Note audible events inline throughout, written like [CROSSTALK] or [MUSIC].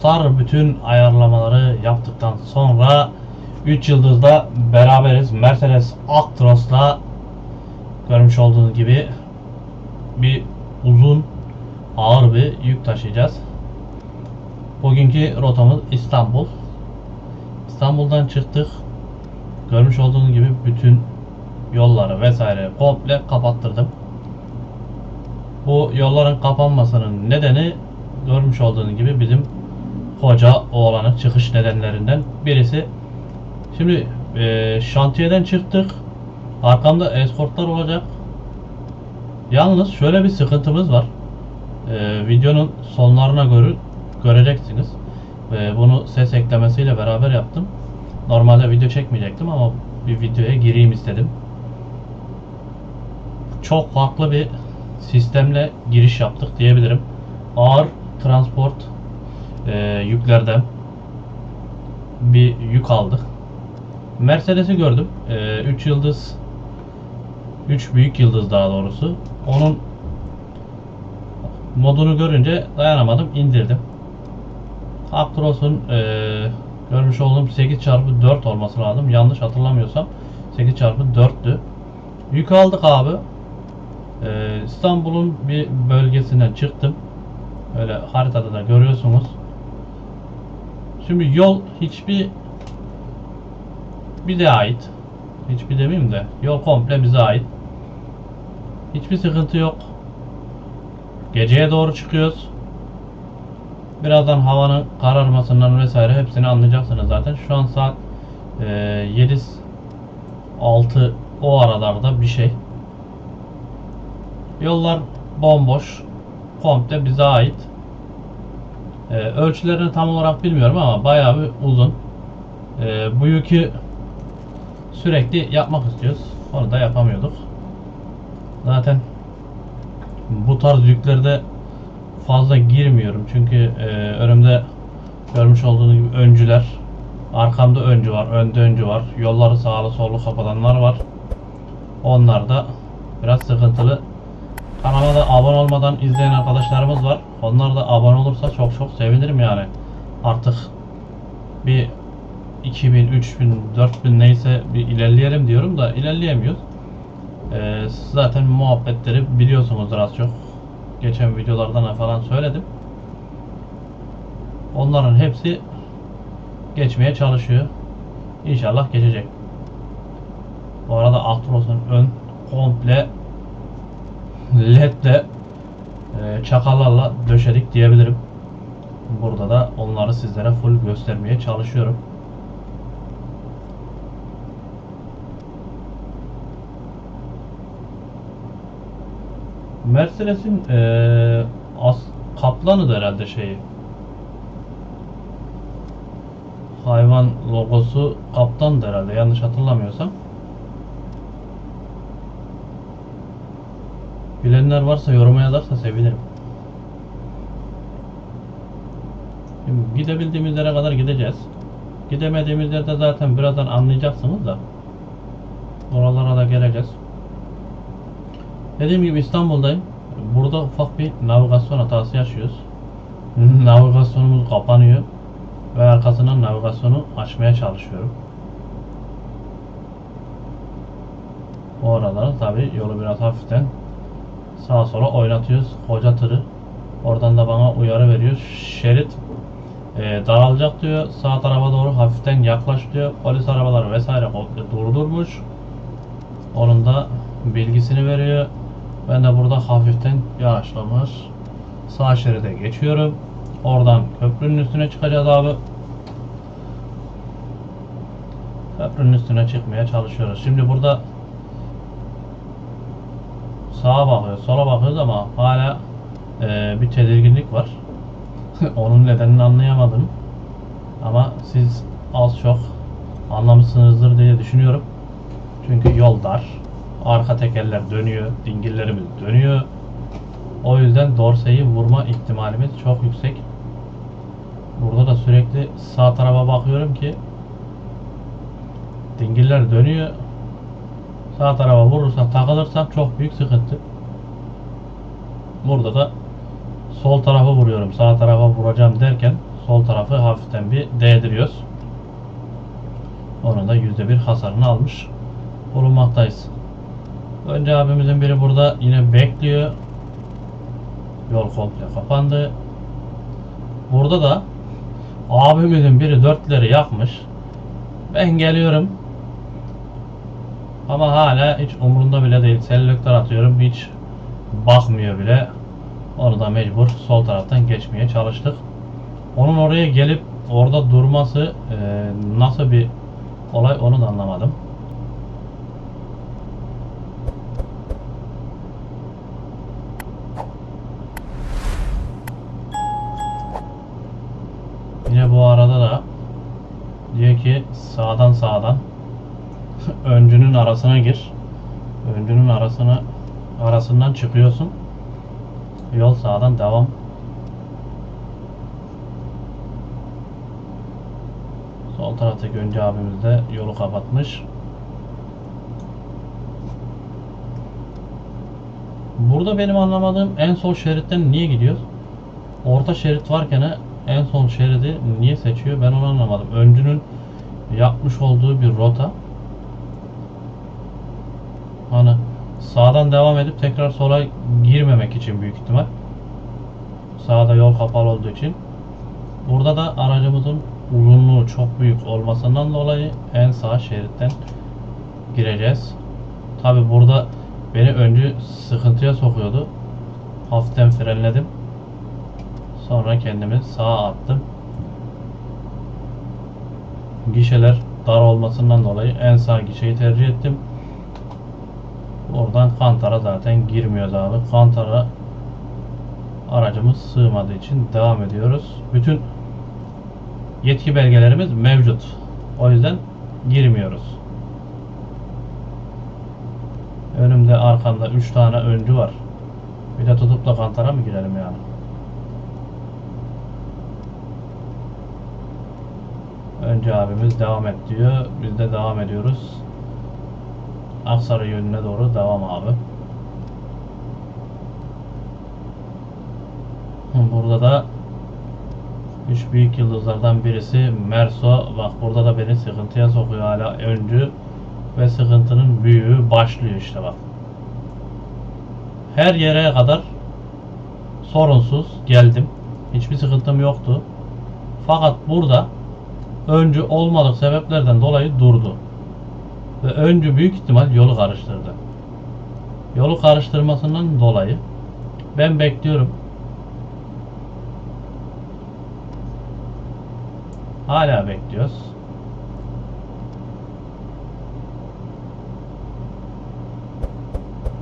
Dostlar. Bütün ayarlamaları yaptıktan sonra 3 yıldızda beraberiz. Mercedes Actros'la görmüş olduğunuz gibi bir uzun ağır bir yük taşıyacağız. Bugünkü rotamız İstanbul. İstanbul'dan çıktık. Görmüş olduğunuz gibi bütün yolları vesaire komple kapattırdım. Bu yolların kapanmasının nedeni görmüş olduğunuz gibi bizim koca oğlanın çıkış nedenlerinden birisi. Şimdi e, şantiyeden çıktık. Arkamda eskortlar olacak. Yalnız şöyle bir sıkıntımız var. E, videonun sonlarına göre göreceksiniz. E, bunu ses eklemesiyle beraber yaptım. Normalde video çekmeyecektim ama bir videoya gireyim istedim. Çok farklı bir sistemle giriş yaptık diyebilirim. Ağır transport e, yüklerden bir yük aldık. Mercedes'i gördüm. 3 yıldız 3 büyük yıldız daha doğrusu. Onun modunu görünce dayanamadım, indirdim. Actros'un e, görmüş olduğum 8x4 olması lazım. Yanlış hatırlamıyorsam 8x4'tü. Yük aldık abi. Ee, İstanbul'un bir bölgesinden çıktım. Öyle haritada da görüyorsunuz. Şimdi yol hiçbir bize ait. Hiçbir demeyeyim de yol komple bize ait. Hiçbir sıkıntı yok. Geceye doğru çıkıyoruz. Birazdan havanın kararmasından vesaire hepsini anlayacaksınız zaten. Şu an saat e, 7 6 o aralarda bir şey. Yollar bomboş. Komple bize ait. Ee, ölçülerini tam olarak bilmiyorum ama bayağı bir uzun. Ee, bu yükü sürekli yapmak istiyoruz. Onu da yapamıyorduk. Zaten bu tarz yüklerde fazla girmiyorum. Çünkü e, önümde görmüş olduğunuz gibi öncüler, arkamda öncü var, önde öncü var. Yolları sağlı sollu kapatanlar var. Onlar da biraz sıkıntılı. Kanala da abone olmadan izleyen arkadaşlarımız var. Onlar da abone olursa çok çok sevinirim yani. Artık bir 2000, 3000, 4000 neyse bir ilerleyelim diyorum da ilerleyemiyoruz. Ee, zaten muhabbetleri biliyorsunuzdur az çok. Geçen videolardan falan söyledim. Onların hepsi geçmeye çalışıyor. İnşallah geçecek. Bu arada Actros'un ön komple ledle e, çakallarla döşedik diyebilirim. Burada da onları sizlere full göstermeye çalışıyorum. Mercedes'in e, as, kaplanı herhalde şeyi. Hayvan logosu kaptandı herhalde yanlış hatırlamıyorsam. Bilenler varsa yoruma yazarsa sevinirim. Şimdi gidebildiğimiz yere kadar gideceğiz. Gidemediğimiz yerde zaten birazdan anlayacaksınız da. Oralara da geleceğiz. Dediğim gibi İstanbul'dayım. Burada ufak bir navigasyon hatası yaşıyoruz. [LAUGHS] Navigasyonumuz kapanıyor. Ve arkasından navigasyonu açmaya çalışıyorum. O aralar tabi yolu biraz hafiften sağa sola oynatıyoruz koca tırı. Oradan da bana uyarı veriyor. Şerit e, daralacak diyor. Sağ tarafa doğru hafiften yaklaş diyor. Polis arabaları vesaire komple durdurmuş. Onun da bilgisini veriyor. Ben de burada hafiften yavaşlamış. Sağ şeride geçiyorum. Oradan köprünün üstüne çıkacağız abi. Köprünün üstüne çıkmaya çalışıyoruz. Şimdi burada sağa bakıyoruz, sola bakıyoruz ama hala e, bir tedirginlik var. [LAUGHS] Onun nedenini anlayamadım. Ama siz az çok anlamışsınızdır diye düşünüyorum. Çünkü yol dar. Arka tekerler dönüyor, dingillerimiz dönüyor. O yüzden dorseyi vurma ihtimalimiz çok yüksek. Burada da sürekli sağ tarafa bakıyorum ki dingiller dönüyor. Sağ tarafa vurursam takılırsam çok büyük sıkıntı. Burada da sol tarafa vuruyorum, sağ tarafa vuracağım derken sol tarafı hafiften bir değdiriyoruz. Onun da %1 hasarını almış bulunmaktayız. Önce abimizin biri burada yine bekliyor. Yol komple kapandı. Burada da abimizin biri dörtleri yakmış. Ben geliyorum. Ama hala hiç umurunda bile değil. Selektör atıyorum. Hiç bakmıyor bile. Onu da mecbur sol taraftan geçmeye çalıştık. Onun oraya gelip orada durması e, nasıl bir olay onu da anlamadım. Yine bu arada da diyor ki sağdan sağdan öncünün arasına gir. Öncünün arasına arasından çıkıyorsun. Yol sağdan devam. Sol taraftaki öncü abimiz de yolu kapatmış. Burada benim anlamadığım en sol şeritten niye gidiyoruz? Orta şerit varken en son şeridi niye seçiyor ben onu anlamadım. Öncünün yapmış olduğu bir rota. Hani sağdan devam edip tekrar sola girmemek için büyük ihtimal. Sağda yol kapalı olduğu için. Burada da aracımızın uzunluğu çok büyük olmasından dolayı en sağ şeritten gireceğiz. Tabi burada beni önce sıkıntıya sokuyordu. Hafiften frenledim. Sonra kendimi sağa attım. Gişeler dar olmasından dolayı en sağ gişeyi tercih ettim. Oradan Kantar'a zaten girmiyoruz abi. Kantar'a aracımız sığmadığı için devam ediyoruz. Bütün yetki belgelerimiz mevcut. O yüzden girmiyoruz. Önümde arkamda 3 tane öncü var. Bir de tutup da Kantar'a mı girelim yani? Önce abimiz devam et diyor. Biz de devam ediyoruz. Aksaray yönüne doğru devam abi. Burada da üç büyük yıldızlardan birisi Merso. Bak burada da beni sıkıntıya sokuyor hala öncü ve sıkıntının büyüğü başlıyor işte bak. Her yere kadar sorunsuz geldim. Hiçbir sıkıntım yoktu. Fakat burada öncü olmadık sebeplerden dolayı durdu. Ve öncü büyük ihtimal yolu karıştırdı. Yolu karıştırmasından dolayı ben bekliyorum. Hala bekliyoruz.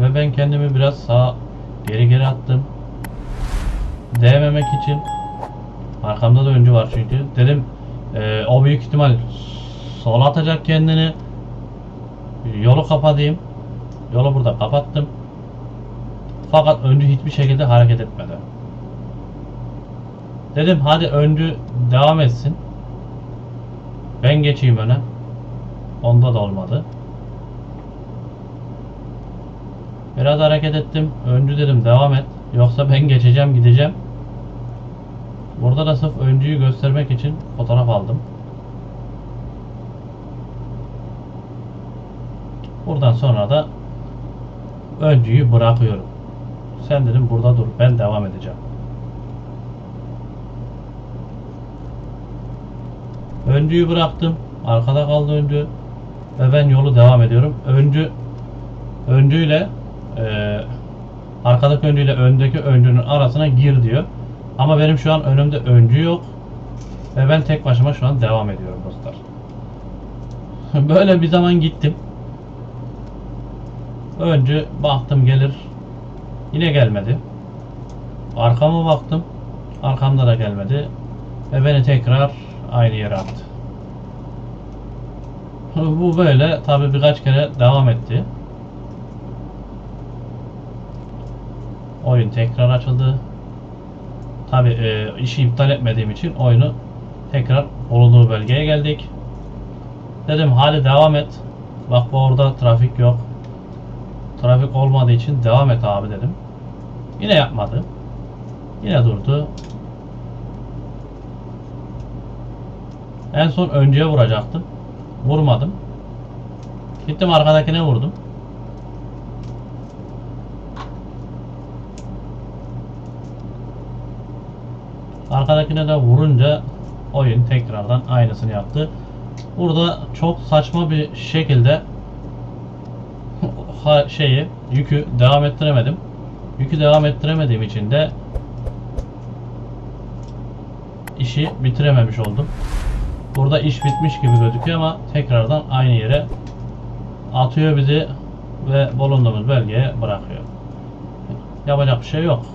Ve ben kendimi biraz sağa geri geri attım. Değmemek için arkamda da öncü var çünkü. Dedim ee, o büyük ihtimal sola atacak kendini. Yolu kapatayım. Yolu burada kapattım. Fakat öncü hiçbir şekilde hareket etmedi. Dedim hadi öncü devam etsin. Ben geçeyim öne. Onda da olmadı. Biraz hareket ettim. Öncü dedim devam et. Yoksa ben geçeceğim gideceğim. Burada da sırf öncüyü göstermek için fotoğraf aldım. Buradan sonra da öncüyü bırakıyorum. Sen dedim burada dur ben devam edeceğim. Öncüyü bıraktım. Arkada kaldı öncü. Ve ben yolu devam ediyorum. Öncü öncüyle e, arkadaki öncüyle öndeki öncünün arasına gir diyor. Ama benim şu an önümde öncü yok. Ve ben tek başıma şu an devam ediyorum dostlar. [LAUGHS] Böyle bir zaman gittim. Önce baktım gelir. Yine gelmedi. Arkama baktım. Arkamda da gelmedi. Ve beni tekrar aynı yere attı. Bu böyle tabi birkaç kere devam etti. Oyun tekrar açıldı. Tabi e, işi iptal etmediğim için oyunu tekrar bulunduğu bölgeye geldik. Dedim hadi devam et. Bak bu orada trafik yok. Trafik olmadığı için devam et abi dedim. Yine yapmadı. Yine durdu. En son önceye vuracaktım. Vurmadım. Gittim arkadakine vurdum. Arkadakine de vurunca oyun tekrardan aynısını yaptı. Burada çok saçma bir şekilde ha- şeyi yükü devam ettiremedim. Yükü devam ettiremediğim için de işi bitirememiş oldum. Burada iş bitmiş gibi gözüküyor ama tekrardan aynı yere atıyor bizi ve bulunduğumuz bölgeye bırakıyor. Yapacak bir şey yok.